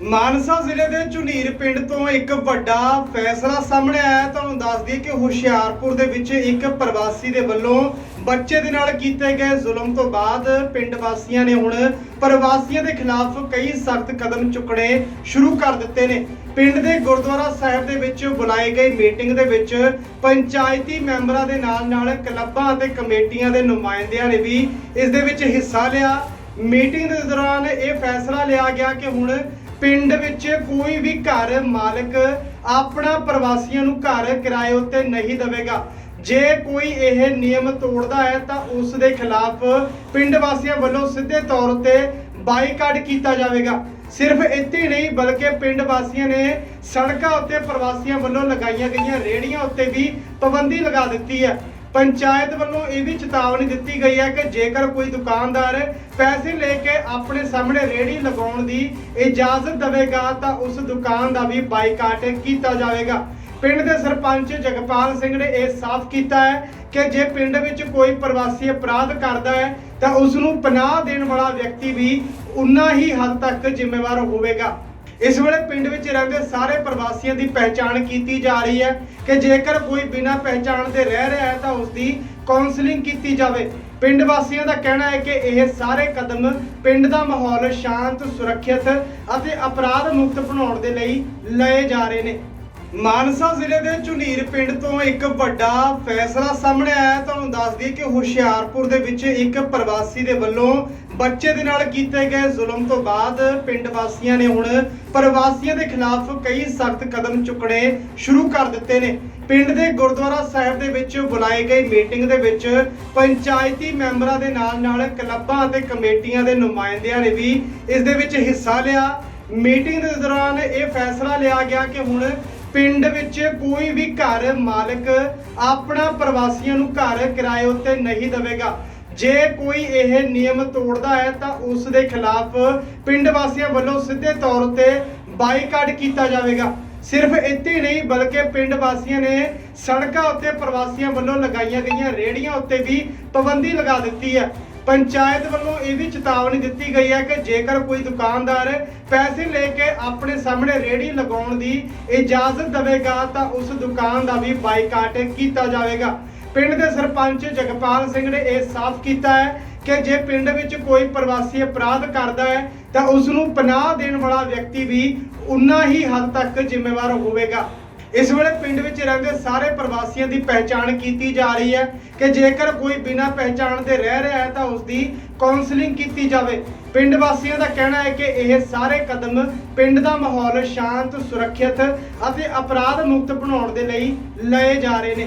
ਮਾਨਸਾ ਜ਼ਿਲ੍ਹੇ ਦੇ ਝੁਨੀਰ ਪਿੰਡ ਤੋਂ ਇੱਕ ਵੱਡਾ ਫੈਸਲਾ ਸਾਹਮਣੇ ਆਇਆ ਤੁਹਾਨੂੰ ਦੱਸ ਦਈਏ ਕਿ ਹੁਸ਼ਿਆਰਪੁਰ ਦੇ ਵਿੱਚ ਇੱਕ ਪ੍ਰਵਾਸੀ ਦੇ ਵੱਲੋਂ ਬੱਚੇ ਦੇ ਨਾਲ ਕੀਤੇ ਗਏ ਜ਼ੁਲਮ ਤੋਂ ਬਾਅਦ ਪਿੰਡ ਵਾਸੀਆਂ ਨੇ ਹੁਣ ਪ੍ਰਵਾਸੀਆਂ ਦੇ ਖਿਲਾਫ ਕਈ ਸਖਤ ਕਦਮ ਚੁੱਕਣੇ ਸ਼ੁਰੂ ਕਰ ਦਿੱਤੇ ਨੇ। ਪਿੰਡ ਦੇ ਗੁਰਦੁਆਰਾ ਸਾਹਿਬ ਦੇ ਵਿੱਚ ਬੁਲਾਈ ਗਈ ਮੀਟਿੰਗ ਦੇ ਵਿੱਚ ਪੰਚਾਇਤੀ ਮੈਂਬਰਾਂ ਦੇ ਨਾਲ ਨਾਲ ਕਲੱਬਾਂ ਅਤੇ ਕਮੇਟੀਆਂ ਦੇ ਨੁਮਾਇੰਦਿਆਂ ਨੇ ਵੀ ਇਸ ਦੇ ਵਿੱਚ ਹਿੱਸਾ ਲਿਆ। ਮੀਟਿੰਗ ਦੇ ਦੌਰਾਨ ਇਹ ਫੈਸਲਾ ਲਿਆ ਗਿਆ ਕਿ ਹੁਣ ਪਿੰਡ ਵਿੱਚ ਕੋਈ ਵੀ ਘਰ ਮਾਲਕ ਆਪਣਾ ਪ੍ਰਵਾਸੀਆਂ ਨੂੰ ਘਰ ਕਿਰਾਏ ਉੱਤੇ ਨਹੀਂ ਦੇਵੇਗਾ। ਜੇ ਕੋਈ ਇਹ ਨਿਯਮ ਤੋੜਦਾ ਹੈ ਤਾਂ ਉਸ ਦੇ ਖਿਲਾਫ ਪਿੰਡ ਵਾਸੀਆਂ ਵੱਲੋਂ ਸਿੱਧੇ ਤੌਰ ਉੱਤੇ ਬਾਈਕਾਟ ਕੀਤਾ ਜਾਵੇਗਾ। ਸਿਰਫ ਇੱਥੇ ਨਹੀਂ, ਬਲਕਿ ਪਿੰਡ ਵਾਸੀਆਂ ਨੇ ਸੜਕਾਂ ਉੱਤੇ ਪ੍ਰਵਾਸੀਆਂ ਵੱਲੋਂ ਲਗਾਈਆਂ ਗਈਆਂ ਰੇੜੀਆਂ ਉੱਤੇ ਵੀ ਪਾਬੰਦੀ ਲਗਾ ਦਿੱਤੀ ਹੈ। ਪੰਚਾਇਤ ਵੱਲੋਂ ਇਹ ਵੀ ਚੇਤਾਵਨੀ ਦਿੱਤੀ ਗਈ ਹੈ ਕਿ ਜੇਕਰ ਕੋਈ ਦੁਕਾਨਦਾਰ ਪੈਸੇ ਲੈ ਕੇ ਆਪਣੇ ਸਾਹਮਣੇ ਰੇੜੀ ਲਗਾਉਣ ਦੀ ਇਜਾਜ਼ਤ ਦੇਵੇਗਾ, ਤਾਂ ਉਸ ਦੁਕਾਨ ਦਾ ਵੀ ਬਾਈਕਾਟ ਕੀਤਾ ਜਾਵੇਗਾ। ਪਿੰਡ ਦੇ ਸਰਪੰਚ ਜਗਪਾਲ ਸਿੰਘ ਨੇ ਇਹ ਸਾਫ਼ ਕੀਤਾ ਹੈ ਕਿ ਜੇ ਪਿੰਡ ਵਿੱਚ ਕੋਈ ਪ੍ਰਵਾਸੀ ਅਪਰਾਧ ਕਰਦਾ ਹੈ, ਤਾਂ ਉਸ ਨੂੰ ਪਨਾਹ ਦੇਣ ਵਾਲਾ ਵਿਅਕਤੀ ਵੀ ਉਨਾ ਹੀ ਹੱਦ ਤੱਕ ਜ਼ਿੰਮੇਵਾਰ ਹੋਵੇਗਾ। ਇਸ ਵੇਲੇ ਪਿੰਡ ਵਿੱਚ ਰਹਿੰਦੇ ਸਾਰੇ ਪ੍ਰਵਾਸੀਆਂ ਦੀ ਪਹਿਚਾਣ ਕੀਤੀ ਜਾ ਰਹੀ ਹੈ ਕਿ ਜੇਕਰ ਕੋਈ ਬਿਨਾਂ ਪਹਿਚਾਣ ਦੇ ਰਹਿ ਰਿਹਾ ਹੈ ਤਾਂ ਉਸ ਦੀ ਕਾਉਂਸਲਿੰਗ ਕੀਤੀ ਜਾਵੇ। ਪਿੰਡ ਵਾਸੀਆਂ ਦਾ ਕਹਿਣਾ ਹੈ ਕਿ ਇਹ ਸਾਰੇ ਕਦਮ ਪਿੰਡ ਦਾ ਮਾਹੌਲ ਸ਼ਾਂਤ, ਸੁਰੱਖਿਅਤ ਅਤੇ ਅਪਰਾਧ ਮੁਕਤ ਬਣਾਉਣ ਦੇ ਲਈ ਲਏ ਜਾ ਰਹੇ ਨੇ। ਮਾਨਸਾ ਜ਼ਿਲ੍ਹੇ ਦੇ ਝੁਨੀਰ ਪਿੰਡ ਤੋਂ ਇੱਕ ਵੱਡਾ ਫੈਸਲਾ ਸਾਹਮਣੇ ਆਇਆ ਤੁਹਾਨੂੰ ਦੱਸ ਦਈਏ ਕਿ ਹੁਸ਼ਿਆਰਪੁਰ ਦੇ ਵਿੱਚ ਇੱਕ ਪ੍ਰਵਾਸੀ ਦੇ ਵੱਲੋਂ ਬੱਚੇ ਦੇ ਨਾਲ ਕੀਤੇ ਗਏ ਜ਼ੁਲਮ ਤੋਂ ਬਾਅਦ ਪਿੰਡ ਵਾਸੀਆਂ ਨੇ ਹੁਣ ਪ੍ਰਵਾਸੀਆਂ ਦੇ ਖਿਲਾਫ ਕਈ ਸਖਤ ਕਦਮ ਚੁੱਕਣੇ ਸ਼ੁਰੂ ਕਰ ਦਿੱਤੇ ਨੇ। ਪਿੰਡ ਦੇ ਗੁਰਦੁਆਰਾ ਸਾਹਿਬ ਦੇ ਵਿੱਚ ਬੁਲਾਏ ਗਏ ਮੀਟਿੰਗ ਦੇ ਵਿੱਚ ਪੰਚਾਇਤੀ ਮੈਂਬਰਾਂ ਦੇ ਨਾਲ ਨਾਲ ਕਲੱਬਾਂ ਅਤੇ ਕਮੇਟੀਆਂ ਦੇ ਨੁਮਾਇੰਦਿਆਂ ਨੇ ਵੀ ਇਸ ਦੇ ਵਿੱਚ ਹਿੱਸਾ ਲਿਆ। ਮੀਟਿੰਗ ਦੇ ਦੌਰਾਨ ਇਹ ਫੈਸਲਾ ਲਿਆ ਗਿਆ ਕਿ ਹੁਣ ਪਿੰਡ ਵਿੱਚ ਕੋਈ ਵੀ ਘਰ ਮਾਲਕ ਆਪਣਾ ਪ੍ਰਵਾਸੀਆਂ ਨੂੰ ਘਰ ਕਿਰਾਏ ਉੱਤੇ ਨਹੀਂ ਦੇਵੇਗਾ। ਜੇ ਕੋਈ ਇਹ ਨਿਯਮ ਤੋੜਦਾ ਹੈ ਤਾਂ ਉਸ ਦੇ ਖਿਲਾਫ ਪਿੰਡ ਵਾਸੀਆਂ ਵੱਲੋਂ ਸਿੱਧੇ ਤੌਰ ਉੱਤੇ ਬਾਈਕਾਟ ਕੀਤਾ ਜਾਵੇਗਾ। ਸਿਰਫ ਇੱਥੇ ਨਹੀਂ, ਬਲਕਿ ਪਿੰਡ ਵਾਸੀਆਂ ਨੇ ਸੜਕਾਂ ਉੱਤੇ ਪ੍ਰਵਾਸੀਆਂ ਵੱਲੋਂ ਲਗਾਈਆਂ ਗਈਆਂ ਰੇੜੀਆਂ ਉੱਤੇ ਵੀ ਪਾਬੰਦੀ ਲਗਾ ਦਿੱਤੀ ਹੈ। ਪੰਚਾਇਤ ਵੱਲੋਂ ਇਹ ਵੀ ਚੇਤਾਵਨੀ ਦਿੱਤੀ ਗਈ ਹੈ ਕਿ ਜੇਕਰ ਕੋਈ ਦੁਕਾਨਦਾਰ ਪੈਸੇ ਲੈ ਕੇ ਆਪਣੇ ਸਾਹਮਣੇ ਰੇੜੀ ਲਗਾਉਣ ਦੀ ਇਜਾਜ਼ਤ ਦੇਵੇਗਾ ਤਾਂ ਉਸ ਦੁਕਾਨ ਦਾ ਵੀ ਬਾਈਕਾਟ ਕੀਤਾ ਜਾਵੇਗਾ। ਪਿੰਡ ਦੇ ਸਰਪੰਚ ਜਗਪਾਲ ਸਿੰਘ ਨੇ ਇਹ ਸਾਫ਼ ਕੀਤਾ ਹੈ ਕਿ ਜੇ ਪਿੰਡ ਵਿੱਚ ਕੋਈ ਪ੍ਰਵਾਸੀ ਅਪਰਾਧ ਕਰਦਾ ਹੈ, ਤਾਂ ਉਸ ਨੂੰ ਪਨਾਹ ਦੇਣ ਵਾਲਾ ਵਿਅਕਤੀ ਵੀ ਉਨਾ ਹੀ ਹੱਦ ਤੱਕ ਜ਼ਿੰਮੇਵਾਰ ਹੋਵੇਗਾ। ਇਸ ਵੇਲੇ ਪਿੰਡ ਵਿੱਚ ਰਹਿੰਦੇ ਸਾਰੇ ਪ੍ਰਵਾਸੀਆਂ ਦੀ ਪਹਿਚਾਣ ਕੀਤੀ ਜਾ ਰਹੀ ਹੈ ਕਿ ਜੇਕਰ ਕੋਈ ਬਿਨਾਂ ਪਹਿਚਾਣ ਦੇ ਰਹਿ ਰਿਹਾ ਹੈ, ਤਾਂ ਉਸ ਦੀ ਕਾਉਂਸਲਿੰਗ ਕੀਤੀ ਜਾਵੇ। ਪਿੰਡ ਵਾਸੀਆਂ ਦਾ ਕਹਿਣਾ ਹੈ ਕਿ ਇਹ ਸਾਰੇ ਕਦਮ ਪਿੰਡ ਦਾ ਮਾਹੌਲ ਸ਼ਾਂਤ, ਸੁਰੱਖਿਅਤ ਅਤੇ ਅਪਰਾਧ ਮੁਕਤ ਬਣਾਉਣ ਦੇ ਲਈ ਲਏ ਜਾ ਰਹੇ ਨੇ।